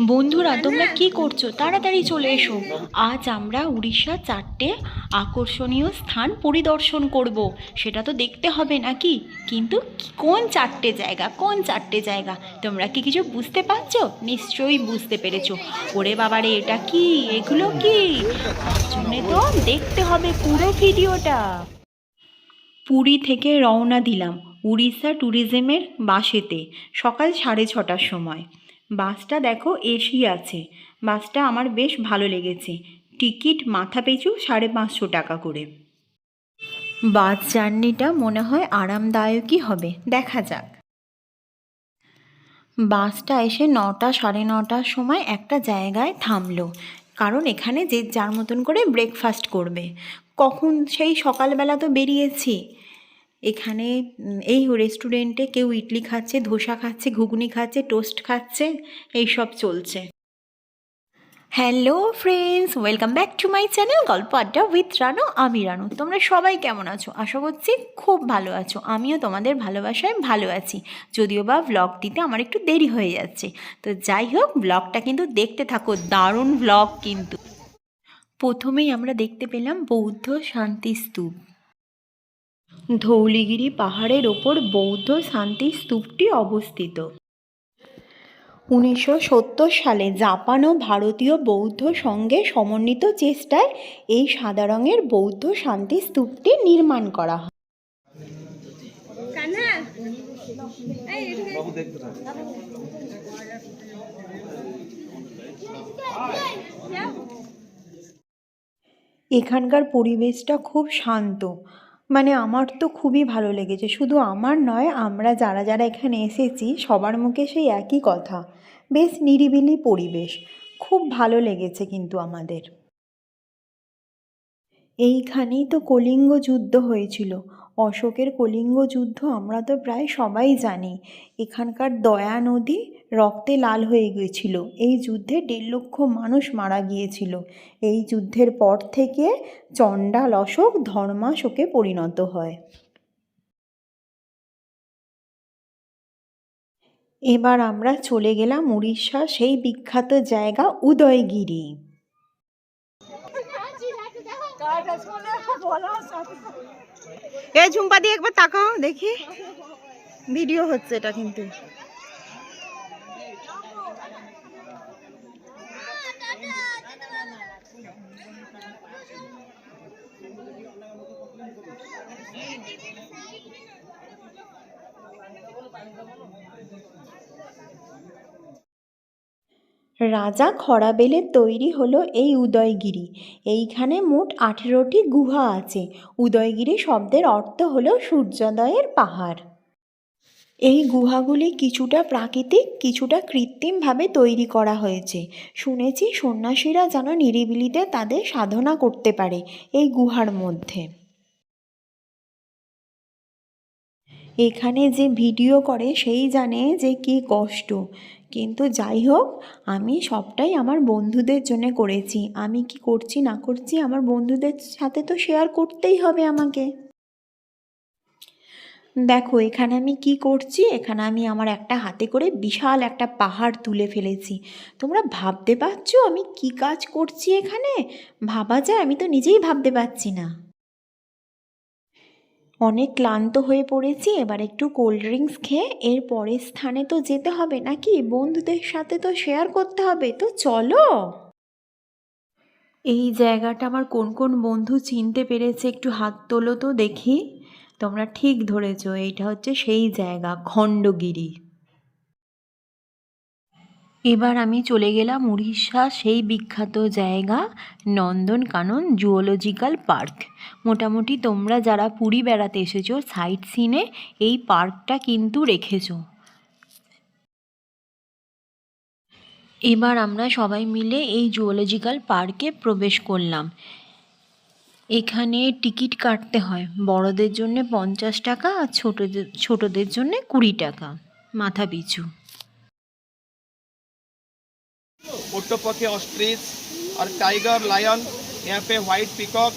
বন্ধুরা, তোমরা কি করছ? তাড়াতাড়ি চলে এসো। আজ আমরা উড়িষ্যার চারটে আকর্ষণীয় স্থান পরিদর্শন করব। সেটা তো দেখতে হবে নাকি? কিন্তু কোন চারটে জায়গা? কোন চারটে জায়গা? তোমরা কি কিছু বুঝতে পারছ? নিশ্চয়ই বুঝতে পেরেছ। ওরে বাবারে, এটা কি? এগুলো কি? জন্যে তো দেখতে হবে পুরো ভিডিওটা। পুরী থেকে রওনা দিলাম উড়িষ্যা ট্যুরিজমের বাসেতে, সকাল সাড়ে ছটার সময়। বাসটা দেখো এসি আছে। বাসটা আমার বেশ ভালো লেগেছে। টিকিট মাথা পিছু সাড়ে পাঁচশো টাকা করে। বাস জার্নিটা মনে হয় আরামদায়কই হবে। দেখা যাক। বাসটা এসে নটা সাড়ে নটার সময় একটা জায়গায় থামলো। কারণ এখানে যে যার মতন করে ব্রেকফাস্ট করবে। কখন সেই সকালবেলা তো বেরিয়েছি। এখানে এই রেস্টুরেন্টে কেউ ইডলি খাচ্ছে, ধোসা খাচ্ছে, ঘুগনি খাচ্ছে টোস্ট খাচ্ছে এইসব চলছে। Hello friends welcome back to my channel গল্প আড্ডা উইথ রানু, আমি রানু। তোমরা সবাই কেমন আছো? আশা করছি খুব ভালো আছো। আমিও তোমাদের ভালোবাসায় ভালো আছি। যদিও বা ব্লগ দিতে আমার একটু দেরি হয়ে যাচ্ছে। তো যাই হোক ব্লগটা কিন্তু দেখতে থাকো, দারুণ ব্লগ কিন্তু। প্রথমেই আমরা দেখতে পেলাম বৌদ্ধ শান্তি স্তূপ। ধৌলিগিরি পাহাড়ের ওপর বৌদ্ধ শান্তি স্তূপটি অবস্থিত। উনিশশো সত্তর সালে জাপান ও ভারতীয় বৌদ্ধ সঙ্গে সমন্বিত চেষ্টায় এই সাদা রঙের বৌদ্ধ শান্তি স্তূপটি নির্মাণ করা হয়। এখানকার পরিবেশটা খুব শান্ত। মানে আমার তো খুবই ভালো লেগেছে। শুধু আমার নয়, আমরা যারা যারা এখানে এসেছি, সবার মুখে সেই একই কথা। বেশ নিরিবিলি পরিবেশ। খুব ভালো লেগেছে কিন্তু আমাদের। এইখানেই তো কলিঙ্গ যুদ্ধ হয়েছিল। অশোকের কলিঙ্গ যুদ্ধ আমরা তো প্রায় সবাই জানি। এখানকার দয়া নদী রক্তে লাল হয়ে গিয়েছিল। এই যুদ্ধে দেড় লক্ষ মানুষ মারা গিয়েছিল। এই যুদ্ধের পর থেকে চণ্ডাল অশোক ধর্মাশোকে পরিণত হয়। এবার আমরা চলে গেলাম উড়িষ্যা সেই বিখ্যাত জায়গা উদয়গিরি। এ ঝুম্পা দিয়ে একবার তাকাও দেখি। ভিডিও হচ্ছে এটা কিন্তু। রাজা খরাবেলের তৈরি হলো এই উদয়গিরি। এইখানে মোট আঠেরোটি গুহা আছে। উদয়গিরি শব্দের অর্থ হলো সূর্যোদয়ের পাহাড়। এই গুহাগুলি কিছুটা প্রাকৃতিক, কিছুটা কৃত্রিমভাবে তৈরি করা হয়েছে। শুনেছি সন্ন্যাসীরা যেন নিরিবিলিতে তাদের সাধনা করতে পারে এই গুহার মধ্যে। এখানে যে ভিডিও করে সেই জানে যে কী কষ্ট। কিন্তু যাই হোক, আমি সবটাই আমার বন্ধুদের জন্য করেছি। আমি কি করছি, না করছি, আমার বন্ধুদের সাথে তো শেয়ার করতেই হবে আমাকে। দেখো, এখানে আমি কি করছি, এখানে আমি আমার একটা হাতে করে বিশাল একটা পাহাড় তুলে ফেলেছি। তোমরা ভাবতে পারছ আমি কি কাজ করছি এখানে? ভাবা যায়, আমি তো নিজেই ভাবতে পারছি না। অনেক ক্লান্ত হয়ে পড়েছি, এবার একটু কোল্ড ড্রিঙ্কস খেয়ে এর পরের স্থানে তো যেতে হবে নাকি? বন্ধুদের সাথে তো শেয়ার করতে হবে, তো চলো। এই জায়গাটা আমার কোন কোন বন্ধু চিনতে পেরেছে একটু হাত তোলো তো দেখি। তোমরা ঠিক ধরেছ, এইটা হচ্ছে সেই জায়গা, খণ্ডগিরি। এবার আমি চলে গেলাম উড়িষ্যা সেই বিখ্যাত জায়গা নন্দনকানন জুওলজিক্যাল পার্ক। মোটামুটি তোমরা যারা পুরী বেড়াতে এসেছ সাইট সিনে এই পার্কটা কিন্তু রেখেছো। এবার আমরা সবাই মিলে এই জুওলজিক্যাল পার্কে প্রবেশ করলাম। এখানে টিকিট কাটতে হয়, বড়দের জন্য পঞ্চাশ টাকা আর ছোটদের ছোটদের জন্য কুড়ি টাকা মাথা পিছু ओटोपके ऑस्ट्रिच और टाइगर लायन यहाँ पे white peacock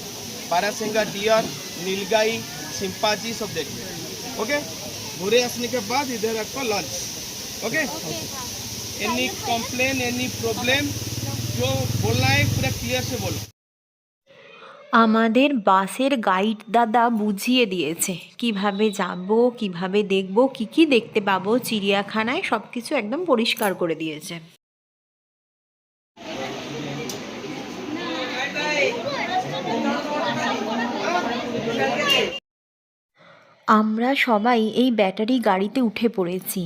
barasingha dear nilgai सिंपाजी सब देखते हैं। ओके घूरे आसने के बाद इधर आपको lunch okay any complain any problem जो बोलना है पूरा क्लियर से बोलो আমাদের বাসের গাইড দাদা বুঝিয়ে দিয়েছে কিভাবে যাব কিভাবে দেখব কি কি দেখতে পাবো চিড়িয়াখানায় সব কিছু একদম পরিষ্কার করে দিয়েছে আমরা সবাই এই ব্যাটারি গাড়িতে উঠে পড়েছি।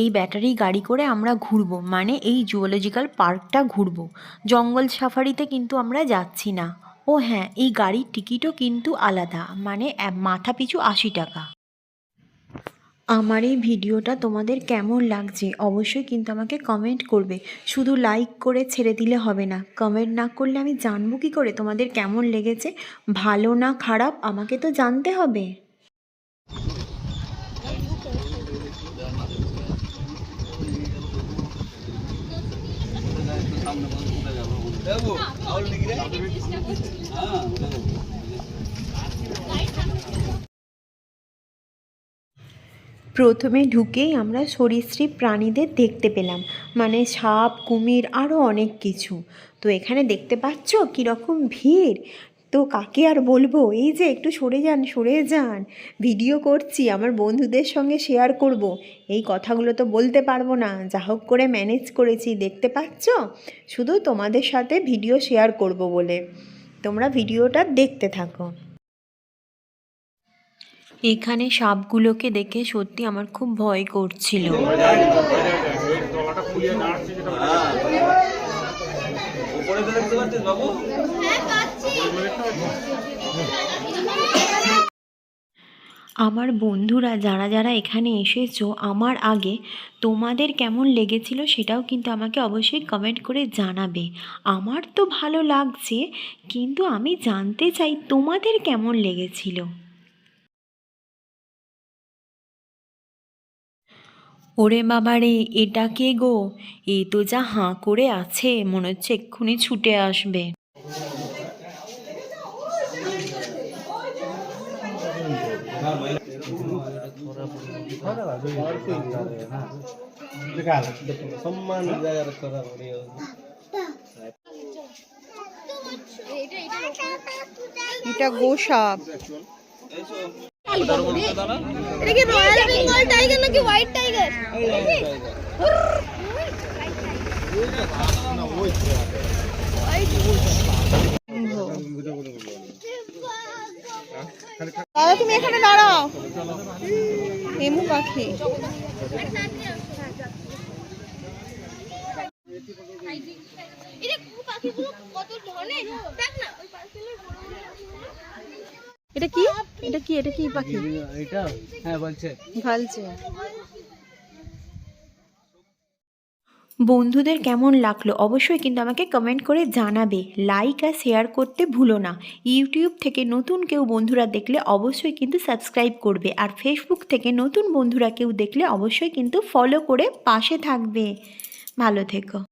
এই ব্যাটারি গাড়ি করে আমরা ঘুরবো মানে এই জুওলজিক্যাল পার্কটা ঘুরবো। জঙ্গল সাফারিতে কিন্তু আমরা যাচ্ছি না। ও হ্যাঁ এই গাড়ির টিকিটও কিন্তু আলাদা মানে মাথা পিছু আশি টাকা। আমার এই ভিডিওটা তোমাদের কেমন লাগছে? অবশ্যই কিন্তু আমাকে কমেন্ট করবে। শুধু লাইক করে ছেড়ে দিলে হবে না। কমেন্ট না করলে আমি জানব কী করে? তোমাদের কেমন লেগেছে? ভালো না খারাপ? আমাকে তো জানতে হবে। প্রথমে ঢুকেই আমরা সরীসৃপ প্রাণীদের দেখতে পেলাম মানে সাপ, কুমির আরও অনেক কিছু। তো এখানে দেখতে পাচ্ছ কীরকম ভিড়? তো কাকে আর বলব? এই যে একটু সরে যান সরে যান। ভিডিও করছি, আমার বন্ধুদের সঙ্গে শেয়ার করব। এই কথাগুলো তো বলতে পারব না। যা হোক করে ম্যানেজ করেছি, দেখতে পাচ্ছ? শুধু তোমাদের সাথে ভিডিও শেয়ার করব বলে। তোমরা ভিডিওটা দেখতে থাকো। এখানে সাপগুলোকে দেখে সত্যি আমার খুব ভয় করছিল। আমার বন্ধুরা, যারা যারা এখানে এসেছ, আমার আগে তোমাদের কেমন লেগেছিল সেটাও কিন্তু আমাকে অবশ্যই কমেন্ট করে জানাবে। আমার তো ভালো লাগছে, কিন্তু আমি জানতে চাই তোমাদের কেমন লেগেছিল। ওরে বাবা রে এটা কে গো? এ তো যা হাঁ করে আছে, মনে হচ্ছে এক্ষুনি ছুটে আসবে। এটা গোসাপ। এটা কি রয়্যাল বেঙ্গল টাইগার নাকি হোয়াইট টাইগার দাদা তুমি এখানে দাঁড়াও। এমু পাখি। এটা পাখিগুলো কত ধরনের? দেখ না ওই পাখিগুলো বড় বড় এটা কি? এটা কি এটা কি পাখি? এটা হ্যাঁ বলছে। ভালছে। বন্ধুদের কেমন লাগল অবশ্যই কিন্তু আমাকে কমেন্ট করে জানাবে। লাইক আর শেয়ার করতে ভুলো না। ইউটিউব থেকে নতুন কেউ বন্ধুরা দেখলে অবশ্যই কিন্তু সাবস্ক্রাইব করবে। আর ফেসবুক থেকে নতুন বন্ধুরা কেউ দেখলে অবশ্যই কিন্তু ফলো করে পাশে থাকবে। ভালো থেকো।